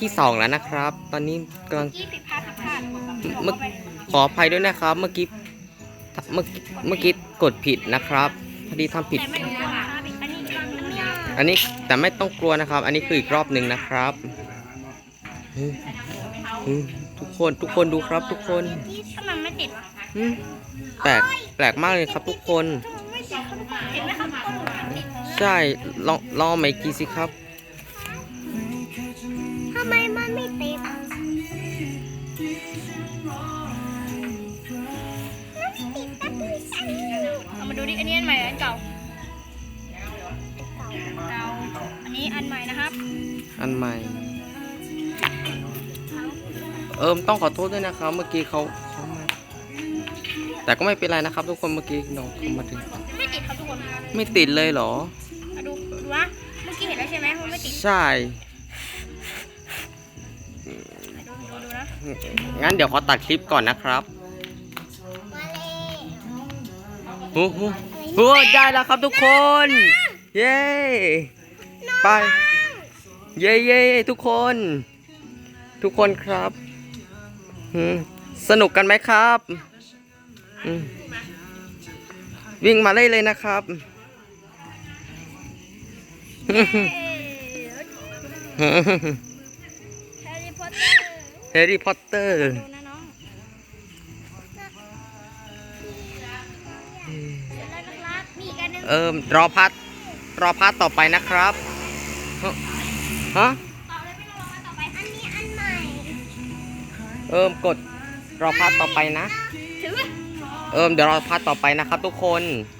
ที่สองแล้วนะครับ ตอนนี้กำลังยี่สิบพลาดผิดพลาดเมื่อขออภัยด้วยนะครับ เมื่อกี้เมื่อกี้เมื่อกี้กดผิดนะครับพอดีทำผิดแต่ไม่รู้ว่าอันนี้ก็มันยากอันนี้แต่ไม่ต้องกลัวนะครับ อันนี้คืออีกรอบหนึ่งนะครับอืมอืมทุกคนทุกคนดูครับทุกคนถ้ามันไม่ติดวะอืมแปลกแปลกมากเลยครับทุกคนถ้ามันไม่ติดเขาเห็นไหมครับต้นมันติดใช่ลองลองใหม่กีสิครับ ทำไมมันไม่ติดอะเอามาดูดิอันนี้อันใหม่อันเก่าเก่าอันนี้อันใหม่นะครับ อันใหม่ เอิมต้องขอโทษด้วยนะครับ เมื่อกี้เขาเขามาแต่ก็ไม่เป็นไรนะครับ ทุกคนเมื่อกี้น้องเขามาถึง ไม่ติดครับทุกคนไม่ติดเลยเหรอ มาดูดูนะเมื่อกี้เห็นแล้วใช่ไหมมันไม่ติด ใช่ ดูดูดูนะงั้นเดี๋ยวขอตัดคลิปก่อนนะครับโอ้โหโอ้ได้แล้วครับทุกคน เย้ไป เย้เย้ทุกคน ทุกคนครับอืมสนุกกันไหมครับอืมวิ่งมาเลยเลยนะครับแฮ ร์รี่พอตเตอร์แฮร์รี่พอตเตอร์ดูนะน้องเดี๋ยวเรานะครับมีอีกอันหนึงเอิมรอพัดรอพัดต่อไปนะครับ ฮะฮะต่อเลยไม่ต้องรออันต่อไปอันนี้อันใหม่เอิมกดรอพัดต่อไปนะถือเอิมเดี๋ยวรอพัดต่อไปนะครับทุกคนอ